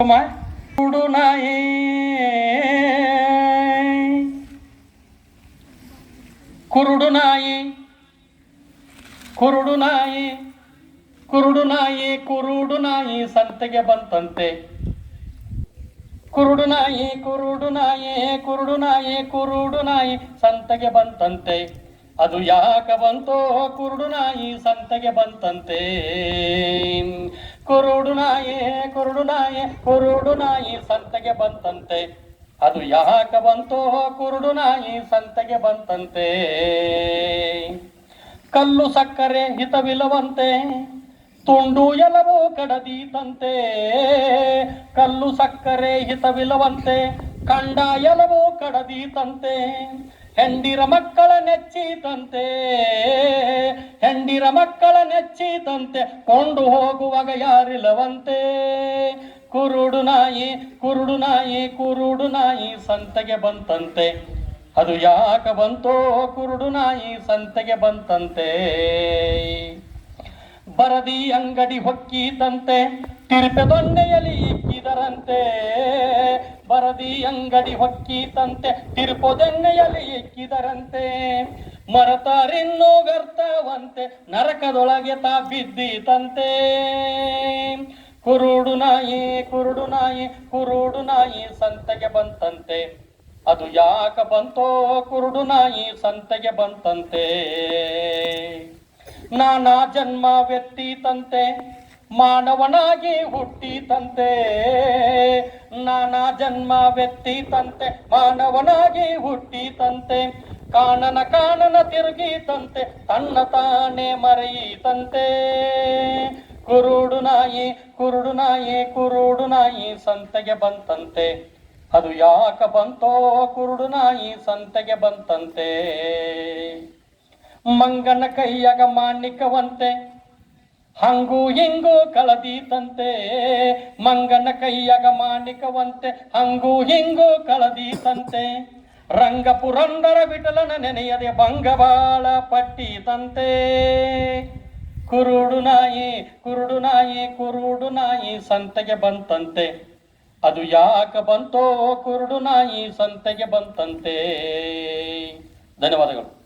ಕುರುಡು ನಾಯಿ. ಕುರುಡು ನಾಯಿ. ಕುರುಡು ನಾಯಿ. ಕುರುಡು ನಾಯಿ ಕುರುಡು ನಾಯಿ ಸಂತೆಗೆ ಬಂತಂತೆ. ಕುರುಡು ನಾಯಿ ಕುರುಡು ನಾಯಿ ಕುರುಡು ನಾಯಿ ಕುರುಡು ನಾಯಿ ಸಂತೆಗೆ ಬಂತಂತೆ. ಅದು ಯಾಕ ಬಂತೋ ಕುರುಡು ನಾಯಿ ಸಂತೆಗೆ ಬಂತಂತೆ. ಕುರುಡು ನಾಯೇ ಕುರುಡು ನಾಯೇ, ಕುರುಡು ನಾಯಿ ಸಂತೆಗೆ ಬಂತಂತೆ. ಅದು ಯಾಕ ಬಂತೋ, ಕುರುಡು ನಾಯಿ ಸಂತೆಗೆ ಬಂತಂತೆ. ಕಲ್ಲು ಸಕ್ಕರೆ ಹಿತವಿಲ್ಲವಂತೆ, ತುಂಡು ಎಲವೋ ಕಡದೀತಂತೆ ಕಲ್ಲು ಸಕ್ಕರೆ ಹಿತವಿಲ್ಲವಂತೆ, ಕಂಡ ಎಲವೋ ಕಡದೀತಂತೆ ಹೆಂಡಿರ ಮಕ್ಕಳ ನೆಚ್ಚಿತಂತೆ ಹೆಂಡಿರ ಮಕ್ಕಳ ನೆಚ್ಚಿತಂತೆ ಕೊಂಡು ಹೋಗುವಾಗ ಯಾರಿಲ್ಲವಂತೆ. ಕುರುಡು ನಾಯಿ ಕುರುಡು ನಾಯಿ ಕುರುಡು ನಾಯಿ ಸಂತೆಗೆ ಬಂತಂತೆ. ಅದು ಯಾಕ ಬಂತೋ ಕುರುಡು ನಾಯಿ ಸಂತೆಗೆ ಬಂತಂತೆ. ಬರದಿ ಅಂಗಡಿ ಹೊಕ್ಕಿತಂತೆ ತಿರುಪೆದೊನ್ನೆಯಲ್ಲಿ ಇಕ್ಕಿದರಂತೆ ಬರದಿ ಅಂಗಡಿ ಹೊಕ್ಕೀತಂತೆ, ತಿರುಪೊದೆಣ್ಣೆಯಲ್ಲಿ ಎಕ್ಕಿದರಂತೆ ಮರತರಿನ್ನೂ ಗರ್ತವಂತೆ ನರಕದೊಳಗೆ ತಾ ಬಿದ್ದೀತಂತೆ ಕುರುಡು ನಾಯಿ ಕುರುಡು ನಾಯಿ ಕುರುಡು ನಾಯಿ ಸಂತೆಗೆ ಬಂತಂತೆ. ಅದು ಯಾಕ ಬಂತೋ ಕುರುಡು ನಾಯಿ ಸಂತೆಗೆ ಬಂತಂತೆ. ನಾನಾ ಜನ್ಮ ವ್ಯಕ್ತಿತಂತೆ ಮಾನವನಾಗಿ ಹುಟ್ಟಿತಂತೆ. ನಾನಾ ಜನ್ಮ ವ್ಯಕ್ತಿತಂತೆ, ಮಾನವನಾಗಿ ಹುಟ್ಟಿತಂತೆ, ಕಾಣನ ಕಾಣನ ತಿರುಗಿತಂತೆ, ತನ್ನ ತಾನೇ ಮರೆಯಿತಂತೆ. ಕುರುಡು ನಾಯಿ ಕುರುಡು ನಾಯಿ ಕುರುಡು ನಾಯಿ ಸಂತೆಗೆ ಬಂತಂತೆ. ಅದು ಯಾಕ ಬಂತೋ ಕುರುಡು ನಾಯಿ ಸಂತೆಗೆ ಬಂತಂತೆ. ಮಂಗನ ಕೈಯಾಗ ಮಾಣಿಕವಂತೆ ಹಂಗೂ ಹಿಂಗು ಕಳದೀತಂತೆ, ಮಂಗನ ಕೈಯಾಗ ಮಾಣಿಕವಂತೆ ಹಂಗು ಹಿಂಗು ಕಳದೀತಂತೆ. ರಂಗ ಪುರಂದರ ವಿಠಲನ ನೆನೆಯದೆ ಬಂಗಬಾಳ ಪಟ್ಟಿತಂತೆ. ಕುರುಡು ನಾಯಿ ಕುರುಡು ನಾಯಿ ಕುರುಡು ನಾಯಿ ಸಂತೆಗೆ ಬಂತಂತೆ. ಅದು ಯಾಕ ಬಂತೋ ಕುರುಡು ನಾಯಿ ಸಂತೆಗೆ ಬಂತಂತೆ. ಧನ್ಯವಾದಗಳು.